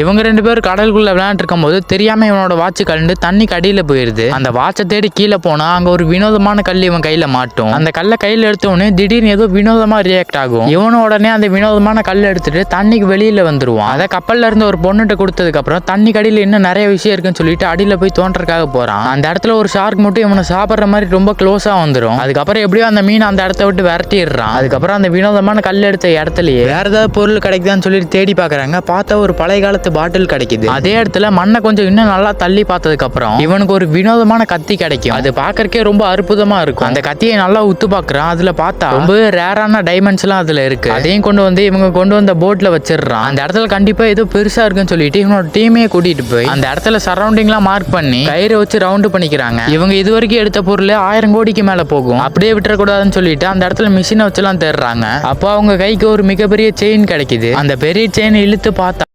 இவங்க ரெண்டு பேரும் கடலுக்குள்ள விளையாண்டு இருக்கும்போது தெரியாம இவனோட வாட்ச் கலண்டு தண்ணிக்கு கடியில போயிருது. அந்த வாட்சை தேடி கீழே போனா அங்க ஒரு வினோதமான கல் இவன் கையில மாட்டும். அந்த கல்லை கையில எடுத்த உடனே திடீர்னு ஏதோ வினோதமா ரியாக்ட் ஆகும். இவனும் உடனே அந்த வினோதமான கல் எடுத்துட்டு தண்ணிக்கு வெளியில வந்துருவான். அதை கப்பல்ல இருந்து ஒரு பொண்ணுகிட்ட கொடுத்ததுக்கு அப்புறம் தண்ணி கடியில இன்னும் நிறைய விஷயம் இருக்குன்னு சொல்லிட்டு அடியில போய் தோன்றதுக்காக போறான். அந்த இடத்துல ஒரு ஷார்க் மட்டும் இவனை சாப்பிடுற மாதிரி ரொம்ப க்ளோஸா வந்துடும் அதுக்கப்புறம் எப்படியோ அந்த மீன் அந்த இடத்த விட்டு விரட்டிடுறான். அதுக்கப்புறம் அந்த வினோதமான கல் எடுத்த இடத்துலயே வேற ஏதாவது பொருள் கிடைக்குதான்னு சொல்லி தேடி பாக்குறாங்க பார்த்தா ஒரு பழைய காலத்து பாட்டில் கிடைக்குது. அதே இடத்துல மண்ணை கொஞ்சம் இன்னும் நல்லா தள்ளி பார்த்ததுக்கு அப்புறம் இவனுக்கு ஒரு வினோதமான கத்தி கிடைக்கும். அது பார்க்கறக்கே ரொம்ப அற்புதமா இருக்கும். அந்த கத்தியை நல்லா உத்து பாக்குறான் அதுல பார்த்தா ரொம்ப ரேரான டைமண்ட்ஸ் எல்லாம் அதுல இருக்கு. அதையும் கொண்டு வந்து இவங்க கொண்டு வந்த போட்ல வச்சிடுறான். அந்த இடத்துல கண்டிப்பா ஏதோ பெருசா இருக்குன்னு சொல்லிட்டு இவனோட டீமே கூட்டிட்டு போய் அந்த இடத்துல சரௌண்டிங்லாம் மார்க் பண்ணி கயிறு வச்சு ரவுண்டு பண்ணிக்கிறாங்க. இவங்க இது வரைக்கும் எடுத்த பொருள் ஆயிரம் கோடிக்கு மேல போகும். அப்படியே விட்டுறக்கூடாதுன்னு சொல்லிட்டு அந்த இடத்துல மிஷினை வச்சுலாம் தேடுறாங்க. அப்போ அவங்க கைக்கு ஒரு மிகப்பெரிய செயின் கிடைக்குது. அந்த பெரிய செயின் இழுத்து பார்த்தா